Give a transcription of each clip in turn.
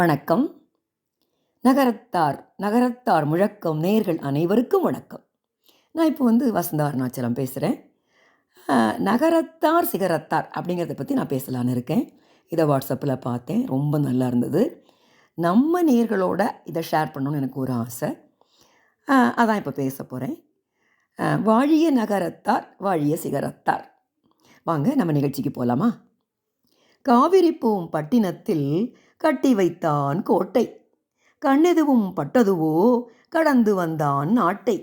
வணக்கம். நகரத்தார் நகரத்தார் முழக்கம் நேர்கள் அனைவருக்கும் வணக்கம். நான் இப்போ வந்து வசந்த அருணாச்சலம் பேசுகிறேன் நகரத்தார் சிகரத்தார் அப்படிங்கிறத பற்றி நான் பேசலான்னு இருக்கேன். இதை வாட்ஸ்அப்பில் பார்த்தேன். ரொம்ப நல்லா இருந்தது. நம்ம நேர்களோட இதை ஷேர் பண்ணணும்னு எனக்கு ஒரு ஆசை. அதான் இப்போ பேச போகிறேன் வாழிய நகரத்தார் வாழிய சிகரத்தார். வாங்க நம்ம நிகழ்ச்சிக்கு போகலாமா காவிரிப்பூம் பட்டினத்தில் கட்டி வைத்தான் கோட்டை. கண்ணெதுவும் பட்டதுவோ கடந்து வந்தான் நாட்டை.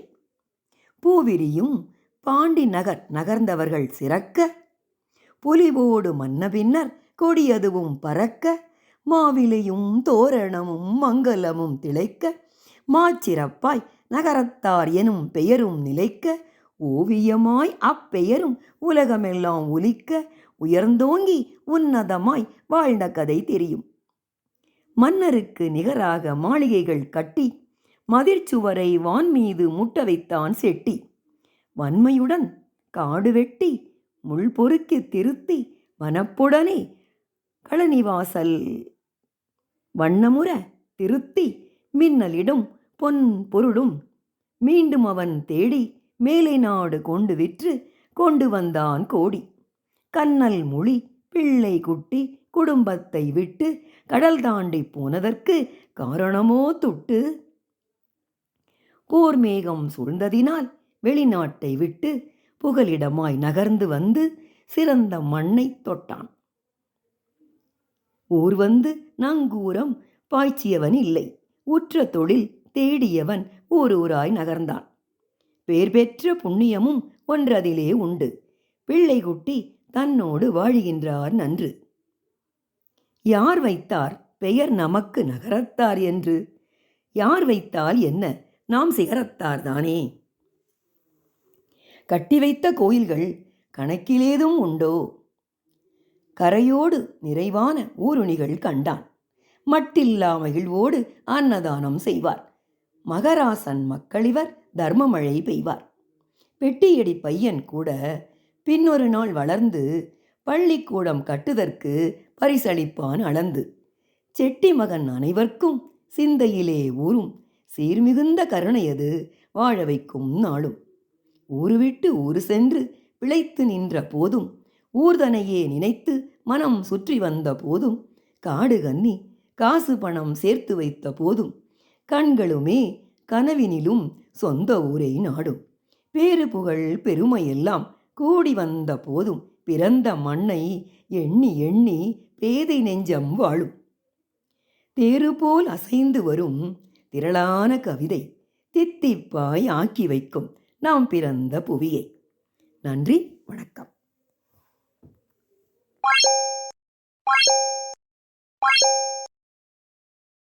பூவிரியும் பாண்டி நகர் நகர்ந்தவர்கள் சிறக்க புலிவோடு மன்ன பின்னர் கொடியதுவும் பறக்க மாவிலையும் தோரணமும் மங்கலமும் திளைக்க மாச்சிறப்பாய் நகரத்தார் எனும் பெயரும் நிலைக்க ஓவியமாய் அப்பெயரும் உலகமெல்லாம் ஒலிக்க உயர்ந்தோங்கி உன்னதமாய் வாழ்ந்த கதை தெரியும். மன்னருக்கு நிகராக மாளிகைகள் கட்டி மதிர்ச்சுவரை வான் மீது முட்ட வைத்தான் செட்டி. வன்மையுடன் காடு வெட்டி முள் பொறுக்கி திருத்தி வனப்புடனே களனிவாசல் வண்ணமுற திருத்தி மின்னலிடும் பொன் பொருளும் மீண்டும் அவன் தேடி மேலை நாடு கொண்டு விற்று கொண்டு வந்தான் கோடி. கண்ணல் மொழி பிள்ளை குட்டி குடும்பத்தை விட்டு கடல் தாண்டி போனதற்கு காரணமோ துட்டு? கூர்மேகம் சூழ்ந்ததினால் வெளிநாட்டை விட்டு புகலிடமாய் நகர்ந்து வந்து சிறந்த மண்ணை தொட்டான். ஊர் வந்து நங்கூரம் பாய்ச்சியவன் இல்லை. உற்ற தொழில் தேடியவன் ஊர் ஊராய் நகர்ந்தான். பேர் பெற்ற புண்ணியமும் ஒன்றதிலே உண்டு. பிள்ளை குட்டி தன்னோடு வாழுகின்றார் நன்று. யார் வைத்தார் பெயர் நமக்கு நகரத்தார் என்று? யார் வைத்தால் என்ன? நாம் சிகரத்தார் தானே. கட்டி வைத்த கோயில்கள் கணக்கிலேதும் உண்டோ? கரையோடு நிறைவான ஊருணிகள் கண்டான். மட்டில்லா மகிழ்வோடு அன்னதானம் செய்வார். மகராசன் மக்களிவர் தர்மமழை பெய்வார். பெட்டியடி பையன் கூட பின்னொரு நாள் வளர்ந்து பள்ளிக்கூடம் கட்டுதற்கு பரிசளிப்பான் அளந்து. செட்டி மகன் அனைவர்க்கும் சிந்தையிலே ஊறும். சீர்மிகுந்த கருணையது வாழ வைக்கும் நாளும். ஊரு விட்டு ஊரு சென்று பிழைத்து நின்ற போதும். ஊர்தனையே நினைத்து மனம் சுற்றி வந்த போதும். காடு கன்னி காசு பணம் சேர்த்து வைத்த போதும். கண்களுமே கனவினிலும் சொந்த ஊரை நாடும். பேறு புகழ் பெருமையெல்லாம் கூடி வந்த போதும் பிறந்த மண்ணை எண்ணி எண்ணி பேதை நெஞ்சம் வாழும். தேரு போல் அசைந்து வரும் திரளான கவிதை தித்திப்பாய் ஆக்கி வைக்கும் நாம் பிறந்த புவியை. நன்றி வணக்கம்.